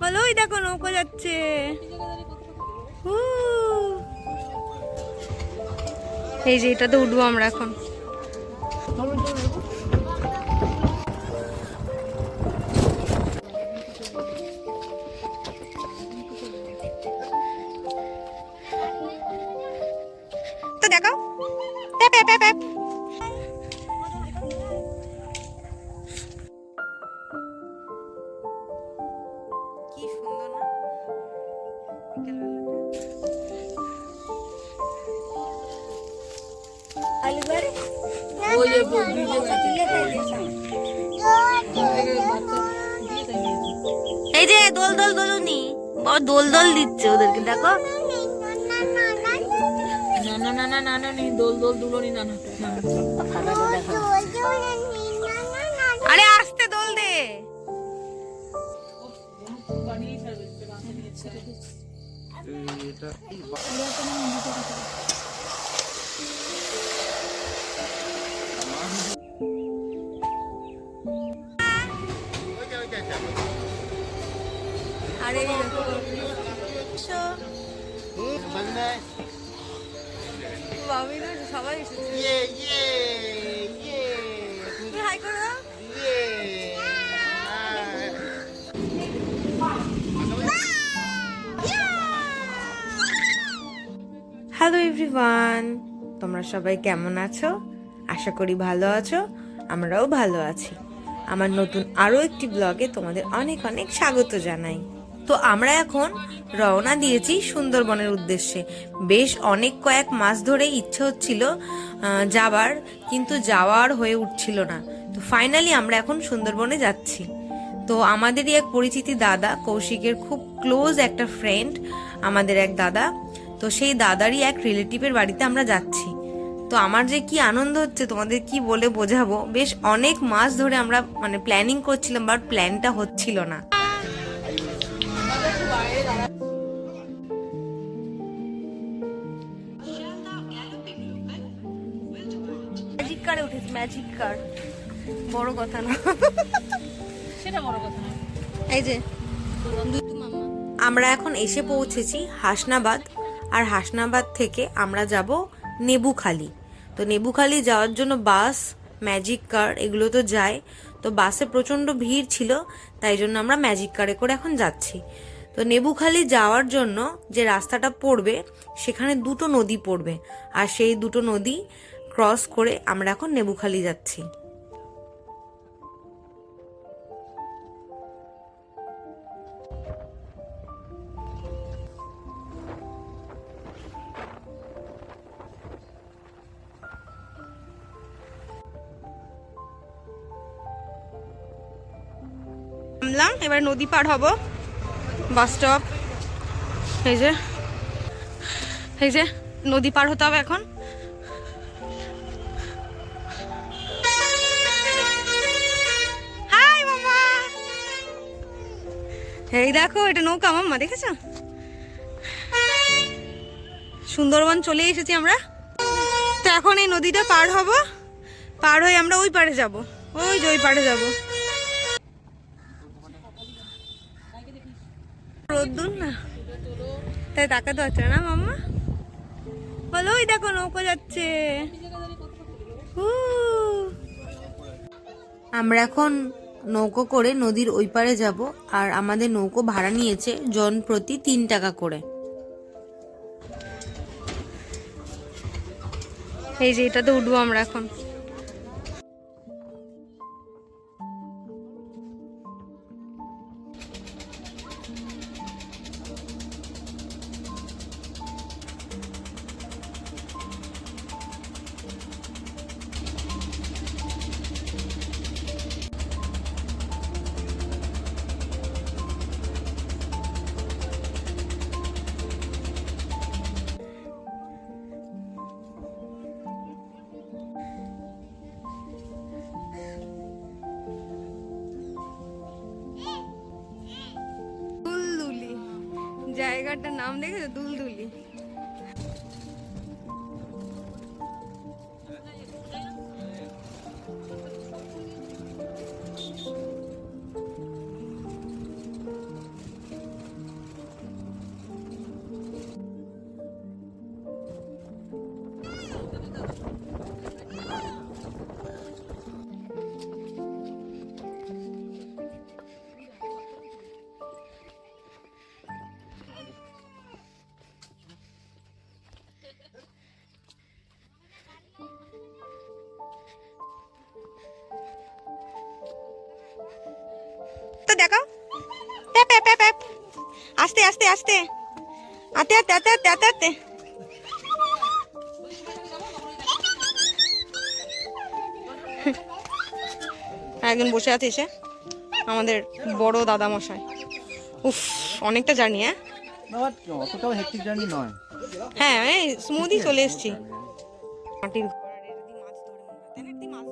বলো ওই দেখো নৌকা যাচ্ছে। এই যে এটা তো উঠবো আমরা এখন এই যে দোল দোল দোলুনি। বাবা দোল দোল দিচ্ছে ওদেরকে দেখো। না না না না না না নেই দোল দোল দুলোনি না না না। আরে আরে এই দেখো। এসো। বাবি সবাই এসেছে এভরিওয়ান তোমরা সবাই কেমন আছো? আশা করি ভালো আছো, আমরাও ভালো আছি। আমার নতুন আরও একটি ব্লগে তোমাদের অনেক অনেক স্বাগত জানাই। তো আমরা এখন রওনা দিয়েছি সুন্দরবনের উদ্দেশ্যে। বেশ অনেক কয়েক মাস ধরে ইচ্ছে হচ্ছিল যাবার, কিন্তু যাওয়ার হয়ে উঠছিল না। তো ফাইনালি আমরা এখন সুন্দরবনে যাচ্ছি। তো আমাদেরই এক পরিচিতি দাদা, কৌশিকের খুব ক্লোজ একটা ফ্রেন্ড আমাদের এক দাদা। তো সেই দাদারই এক রিলেটিভের বাড়িতে আমরা যাচ্ছি। তো আমার যে কি আনন্দ হচ্ছে তোমাদের কি বলে বোঝাবো? বেশ অনেক মাস ধরে আমরা মানে প্ল্যানিং করছিলাম বাট প্ল্যানটা হচ্ছিল না। ম্যাজিক কারে উঠেছি ম্যাজিক কার বড় কথা না। সেটা বড় কথা না। এই যে আমরা এখন এসে পৌঁছেছি হাসনাবাদ। আর হাসনাবাদ থেকে আমরা যাব নেবুখালি। তো নেবুখালি যাওয়ার জন্য বাস ম্যাজিক কার এগুলো তো যায়। তো বাসে প্রচণ্ড ভিড় ছিল, তাই জন্য আমরা ম্যাজিক কারে করে এখন যাচ্ছি। তো নেবুখালি যাওয়ার জন্য যে রাস্তাটা পড়বে, সেখানে দুটো নদী পড়বে। আর সেই দুটো নদী ক্রস করে আমরা এখন নেবুখালি যাচ্ছি। নামলাম এবার নদী পার হব। Bus stop. এই যে এই যে, নদী পার হতে হবে এখন। এই দেখো, এটা নৌকা মাম্মা দেখেছ? সুন্দরবন চলে এসেছি আমরা। তো এখন এই নদীটা পার হব। পার হয়ে আমরা ওই পারে যাব। ওই যে ওই পারে যাব। রোদ্দুর না? তাই তাকাতে হচ্ছে না মাম্মা? বলো, ওই দেখো নৌকো যাচ্ছে। আমরা এখন নৌকো করে নদীর ওই পারে যাব, আর আমাদের নৌকো ভাড়া নিয়েছে জন প্রতি তিন টাকা করে। এই যে এটাতে উঠবো আমরা এখন। জায়গাটার নাম দেখেছ? দুলদুলি। আস্তে আস্তে। আতে আতে আতে আতে আতে আতে। একজন বসে আছে এসে আমাদের বড় দাদা মশাই উফ অনেকটা জার্নি হ্যাঁ? অতটাও হেক্টিক জার্নি নয়। হ্যাঁ স্মুদি চলে এসেছি। মাটির ঘর মাছ ধরে মাছ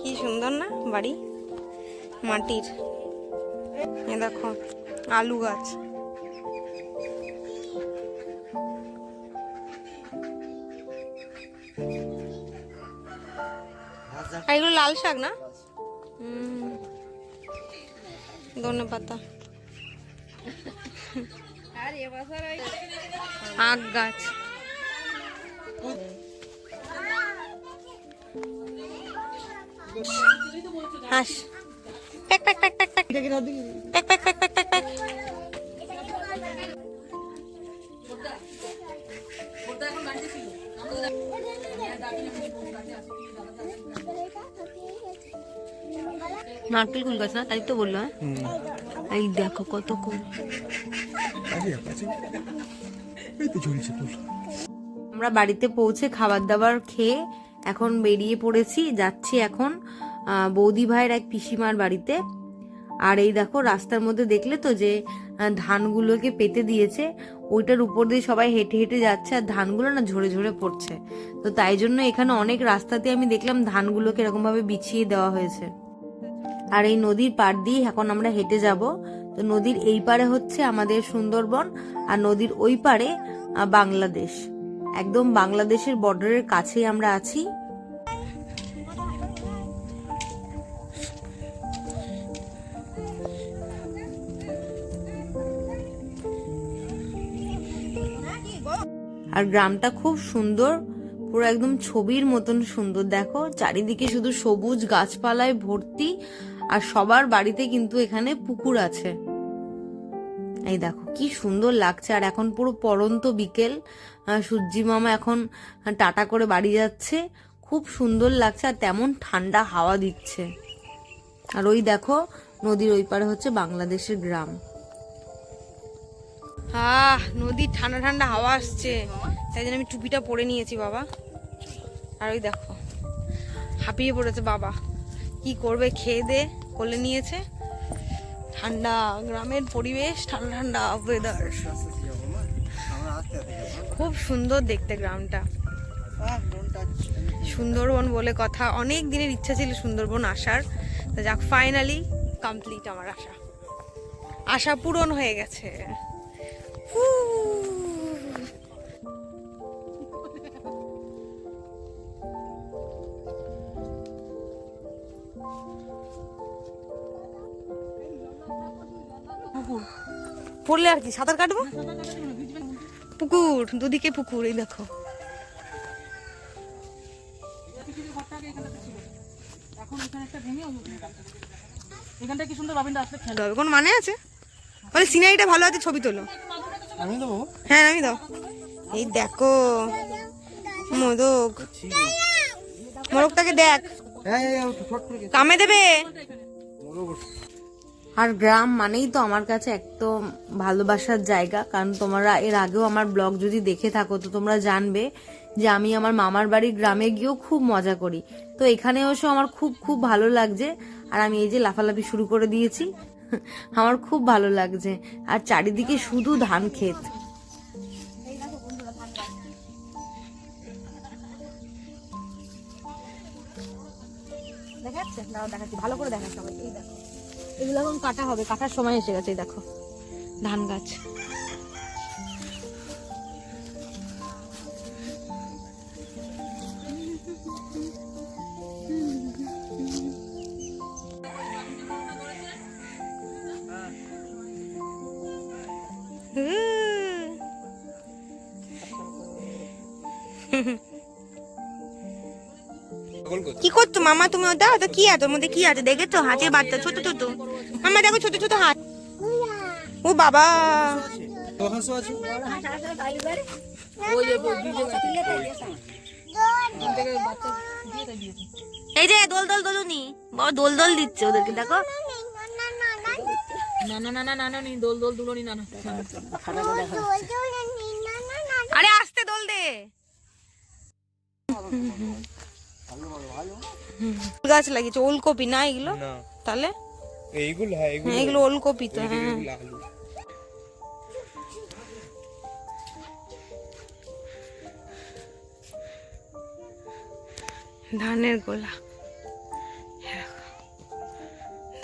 কি সুন্দর না বাড়ি? মাটির। দেখো, আলু গাছ। এগুলো লাল শাক না? ধনে পাতা। আখ গাছ। হাস। প্যাক প্যাক প্যাক প্যাক প্যাক প্যাক প্যাক প্যাক প্যাক প্যাক প্যাক নারকেল কুল গাছ না? তাই তো বলল হ্যাঁ? এই দেখো কত কুল আমরা বাড়িতে পৌঁছে খাবার দাবার খেয়ে এখন বেরিয়ে পড়েছি, যাচ্ছি এখন বৌদি ভাইয়ের এক পিসিমার বাড়িতে। আর এই দেখো, রাস্তার মধ্যে দেখলে তো যে ধানগুলোকে পেতে দিয়েছে, ওইটার উপর দিয়ে সবাই হেঁটে হেঁটে যাচ্ছে, আর ধানগুলো না ঝরে ঝরে পড়ছে। তো তাই জন্য এখানে অনেক রাস্তাতে আমি দেখলাম ধানগুলোকে এরকম ভাবে বিছিয়ে দেওয়া হয়েছে। আর এই নদীর পাড় দিয়ে এখন আমরা হেঁটে যাব। তো নদীর এই পারে হচ্ছে আমাদের সুন্দরবন, আর নদীর ওই পারে বাংলাদেশ। একদম বাংলাদেশের বর্ডারের কাছেই আমরা আছি। আর গ্রামটা খুব সুন্দর, পুরো একদম ছবির মতন সুন্দর। দেখো, চারিদিকে শুধু সবুজ গাছপালায় ভর্তি, আর সবার বাড়িতে কিন্তু এখানে পুকুর আছে। এই দেখো, কি সুন্দর লাগছে। আর এখন পুরো পরন্ত বিকেল সূর্যি মামা এখন টাটা করে বাড়ি যাচ্ছে। খুব সুন্দর লাগছে আর তেমন ঠান্ডা হাওয়া দিচ্ছে। আর ওই দেখো, নদীর ওই পারে হচ্ছে বাংলাদেশের গ্রাম। আহ, নদীর ঠান্ডা ঠান্ডা হাওয়া আসছে। তাই জন্য আমি টুপিটা পরে নিয়েছি বাবা। আর ওই দেখো, হাঁপিয়ে পড়েছে বাবা। কি করবে, খেয়ে দে, কোলে নিয়েছে। ঠান্ডা গ্রামের পরিবেশ, ঠান্ডা ঠান্ডা ওয়েদার খুব সুন্দর দেখতে গ্রামটা। সুন্দরবন বলে কথা। অনেক দিনের ইচ্ছা ছিল সুন্দরবন আসার। যাক ফাইনালি কমপ্লিট আমার আশা। আশা পূরণ হয়ে গেছে। পড়লে আর কি, সাঁতার কাটবো? পুকুর দুদিকে পুকুর এই দেখো। এখন এখানে একটা ভেঙে এখানটা কি সুন্দর বাবিনটা আসলে খেলা। তবে কোনো মানে আছে? বলে সিনারিটা ভালো আছে ছবি তোলো। আমি দেবো? হ্যাঁ আমি দাও। এই দেখো মোদক। মোরগটাকে দেখ। হ্যাঁ শর্ট করে কামে দেবে? আর গ্রাম মানেই তো আমার কাছে একদম ভালোবাসার জায়গা, কারণ তোমরা এর আগেও আমার ব্লগ যদি দেখে থাকো, তো তোমরা জানবে যে আমি আমার মামার বাড়ির গ্রামে গিয়েও খুব মজা করি। তো এখানে এসেও আমার খুব খুব ভালো লাগছে। আর আমি এই যে লাফালাফি শুরু করে দিয়েছি, আমার খুব ভালো লাগছে। আর চারিদিকে শুধু ধান ক্ষেত। দেখাচ্ছে? ভালো করে দেখাচ্ছে এই দেখো। এগুলো এখন কাটা হবে কাটার সময় এসে গেছে দেখো ধান গাছ। কি করতো মামা? তুমি ওটা ওটা কি আছে? মধ্যে কি আছে? দেখে তো হাতের বাচ্চা ছোট ছোট। মামা দেখো ছোট ছোট হাত। ও বাবা। এই যে দোল দোল দোলনি বড় দোল দোল দিচ্ছে ওদেরকে দেখো। আরে আসতে দোল দে। গাছ লাগিয়েছে ওলকপি না এগুলো? তাহলে? এইগুলো হ্যাঁ এগুলো। হ্যাঁ, এগুলো ওলকপি তো হ্যাঁ। ধানের গোলা।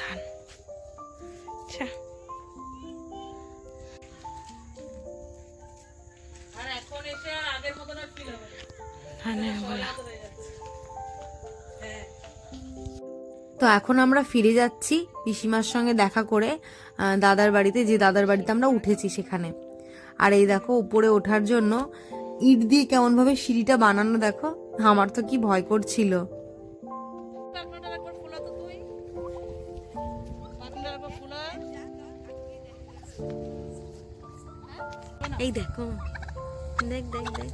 ধান। আচ্ছা আর এখন এসে আর আগের মতন আর ফিল হবে না। ধানের গোলা। তো এখন আমরা ফিরে যাচ্ছি পিসিমার সঙ্গে দেখা করে দাদার বাড়িতে যে দাদার বাড়িতে আমরা উঠেছি সেখানে। আর এই দেখো উপরে ওঠার জন্য ইট দিয়ে কেমন ভাবে সিঁড়িটা বানানো দেখো আমার তো কি ভয় করছিল। এই দেখো দেখ দেখ দেখ।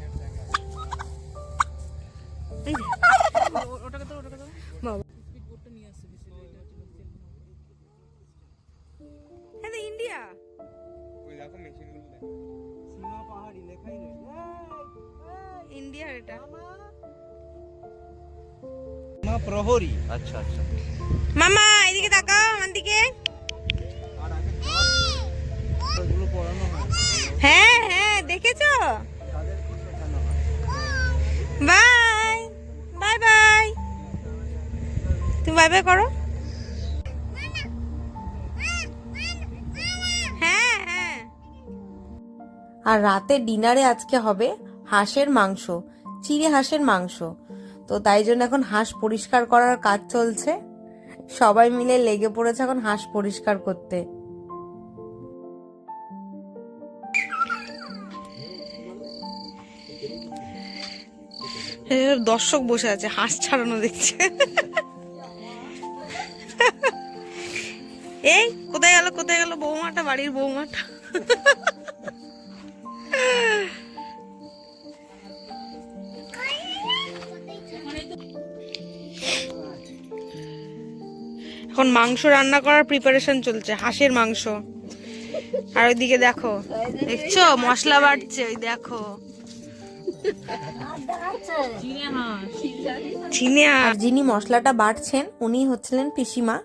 প্রহরী। আচ্ছা আচ্ছা। মামা এদিকে তাকাও আমার দিকে হয় হ্যাঁ দেখেছ? Bye bye bye. তুমি বাই বাই করো। হ্যাঁ হ্যাঁ। আর রাতে ডিনারে আজকে হবে হাঁসের মাংস চিড়ে হাঁসের মাংস। তো তাই জন্য এখন হাঁস পরিষ্কার করার কাজ চলছে। সবাই মিলে লেগে পড়েছে এখন হাঁস পরিষ্কার করতে। দর্শক বসে আছে, হাঁস ছাড়ানো দেখছে। এই, কোথায় গেল কোথায় গেল বৌমাটা, বাড়ির বৌমাটা? এখন মাংস রান্না করার প্রিপারেশন চলছে হাঁসের মাংস। আর ওইদিকে দেখো দেখছ? মশলা বাড়ছে ওই দেখো। চিনে হাঁস। চিনে আর যিনি মশলাটা বাটছেন উনি হচ্ছিলেন পিসিমা।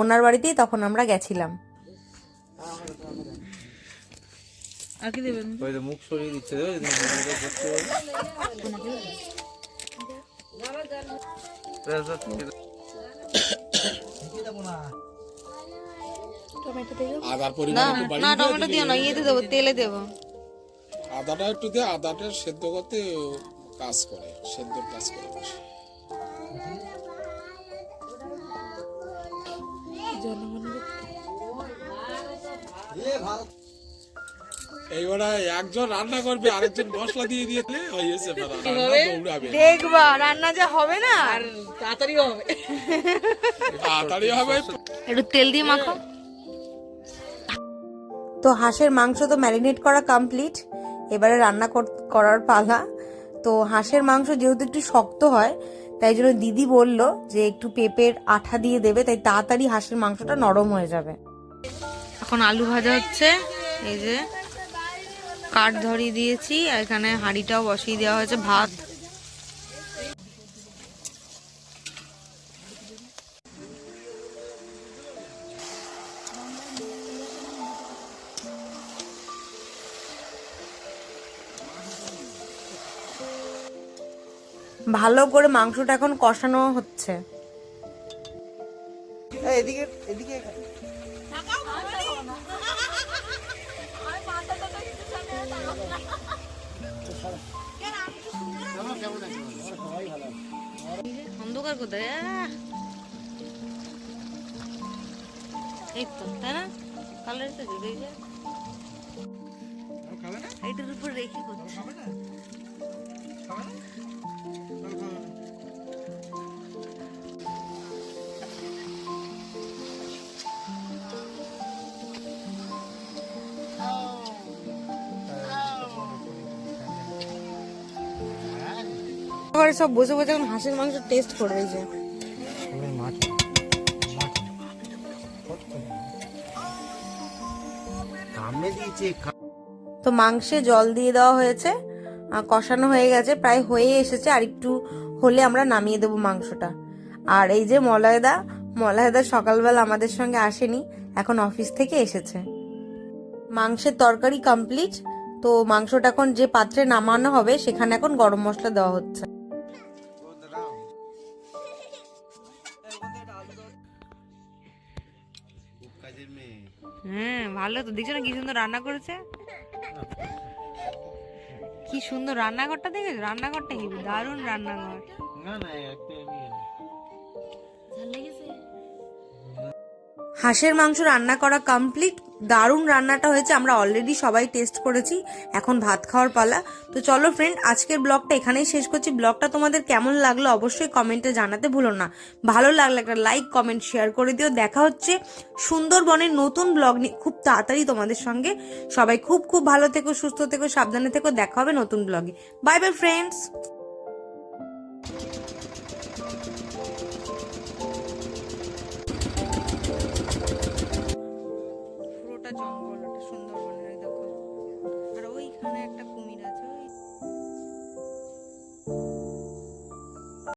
ওনার বাড়িতেই তখন আমরা গেছিলাম। আর কি দেবেন? ওই যে মুখ সরিয়ে দিচ্ছে আদার পরিমাণ একটু না টমেটো দিও না ইয়েতে দেবো তেলে দেবো। আদাটা একটু দিয়ে আদাটা সেদ্ধ করতে কাজ করে সেদ্ধর কাজ করে বেশি। এইবারে একজন রান্না করবে আরেকজন মশলা দিয়ে দিয়েছে হয়েছে এবার রান্না দৌড়াবে। দেখবা রান্না যা হবে না। আর হবে। তাড়াতাড়ি হবে একটু। তেল দিয়ে মাখো। তো হাঁসের মাংস তো ম্যারিনেট করা কমপ্লিট এবারে রান্না কর- করার পালা। তো হাঁসের মাংস যেহেতু একটু শক্ত হয় তাই জন্য দিদি বলল যে একটু পেঁপের আঠা দিয়ে দেবে তাই তাড়াতাড়ি হাঁসের মাংসটা নরম হয়ে যাবে। এখন আলু ভাজা হচ্ছে। এই যে কাঠ ধরিয়ে দিয়েছি আর এখানে হাঁড়িটাও বসিয়ে দেওয়া হয়েছে ভাত। ভালো করে মাংসটা এখন কষানো হচ্ছে। এদিকে এদিকে অন্ধকার কোথায়! এই তো তাই না? কালার তো জুড়ে যায় এইটার উপর রেখে করছি। ঘরে সব বসে বসে এখন হাঁসের মাংস টেস্ট করবে যে। তো মাংসে জল দিয়ে দেওয়া হয়েছে কষানো হয়ে গেছে, প্রায় হয়ে এসেছে, আর একটু হলে আমরা নামিয়ে দেবো মাংসটা। আর এই যে মলয়দা মলয়দা সকালবেলা আমাদের সঙ্গে আসেনি, এখন অফিস থেকে এসেছে। মাংসের তরকারি কমপ্লিট তো মাংসটা এখন যে পাত্রে নামানো হবে, সেখানে এখন গরম মশলা দেওয়া হচ্ছে। হ্যাঁ ভালো তো। দেখছ না কি সুন্দর রান্না করেছে? কি সুন্দর রান্নাঘরটা দেখেছ? রান্নাঘরটা কি? দারুণ রান্নাঘর। না না একটা হাঁসের মাংস রান্না করা কমপ্লিট দারুণ রান্নাটা হয়েছে, আমরা অলরেডি সবাই টেস্ট করেছি, এখন ভাত খাওয়ার পালা। তো চলো ফ্রেন্ড আজকের ব্লগটা এখানেই শেষ করছি। ব্লগটা তোমাদের কেমন লাগল অবশ্যই কমেন্টে জানাতে ভুলো না। ভালো লাগলে একটা লাইক কমেন্ট শেয়ার করে দিও। দেখা হচ্ছে সুন্দরবনের নতুন ব্লগ নিয়ে খুব তাড়াতাড়ি তোমাদের সঙ্গে। সবাই খুব খুব ভালো থেকো, সুস্থ থেকো, সাবধানে থেকো। দেখা হবে নতুন ব্লগে বাই বাই ফ্রেন্ডস